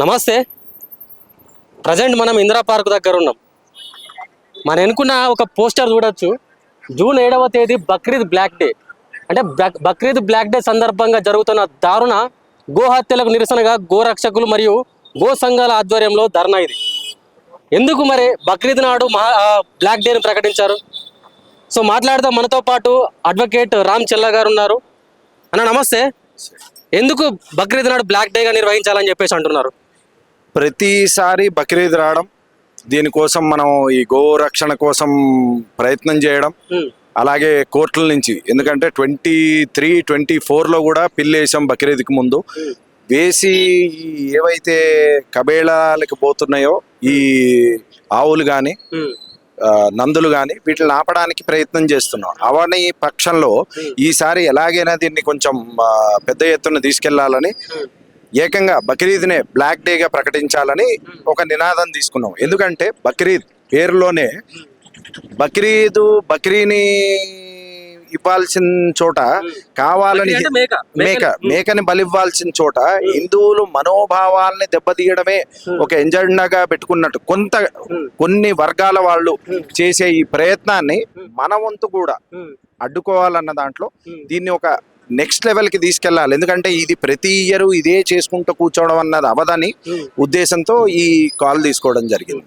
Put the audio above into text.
నమస్తే. ప్రజెంట్ మనం ఇందిరా పార్క్ దగ్గర ఉన్నాం. మన ఎనుకున్న ఒక పోస్టర్ చూడొచ్చు. జూన్ ఏడవ తేదీ బక్రీద్ బ్లాక్ డే. అంటే బక్రీద్ బ్లాక్ డే సందర్భంగా జరుగుతున్న దారుణ గోహత్యలకు నిరసనగా గోరక్షకులు మరియు గో సంఘాల ఆధ్వర్యంలో ధర్నా ఇది. ఎందుకు మరి బక్రీద్ నాడు మహా బ్లాక్ డేని ప్రకటించారు? సో మాట్లాడదాం. మనతో పాటు అడ్వకేట్ రామ్ చెల్ల గారు ఉన్నారు. అన్న నమస్తే. ఎందుకు బక్రీద్ నాడు బ్లాక్ డేగా నిర్వహించాలని చెప్పేసి అంటున్నారు? ప్రతిసారి బక్రీద్ రావడం దీనికోసం మనం ఈ గో రక్షణ కోసం ప్రయత్నం చేయడం అలాగే కోర్టుల నుంచి. ఎందుకంటే ట్వంటీ త్రీ ట్వంటీ ఫోర్లో కూడా పిల్లి వేసాం బక్రీద్కి ముందు. వేసి ఏవైతే కబేళాలకు పోతున్నాయో ఈ ఆవులు కానీ నందులు కానీ వీటిని ఆపడానికి ప్రయత్నం చేస్తున్నాం. అవని పక్షంలో ఈసారి ఎలాగైనా దీన్ని కొంచెం పెద్ద ఎత్తున తీసుకెళ్ళాలని ఏకంగా బక్రీద్నే బ్లాక్ డేగా ప్రకటించాలని ఒక నినాదం తీసుకున్నాం. ఎందుకంటే బక్రీద్ పేరులోనే బక్రీదు బక్రీని ఇవ్వాల్సిన చోట కావాలని మేక. మేక మేకని బలివ్వాల్సిన చోట హిందువులు మనోభావాల్ని దెబ్బతీయడమే ఒక ఎజెండాగా పెట్టుకున్నట్టు కొంత కొన్ని వర్గాల వాళ్ళు చేసే ఈ ప్రయత్నాన్ని మన వంతు కూడా అడ్డుకోవాలన్న దాంట్లో. దీన్ని ఒక నెక్స్ట్ లెవెల్కి తీసుకెళ్ళాలి ఎందుకంటే ఇది ప్రతి ఇయర్ ఇదే చేసుకుంటూ కూర్చోవడం అన్నది అవదని. ఉద్దేశంతో ఈ కాల్ తీసుకోవడం జరిగింది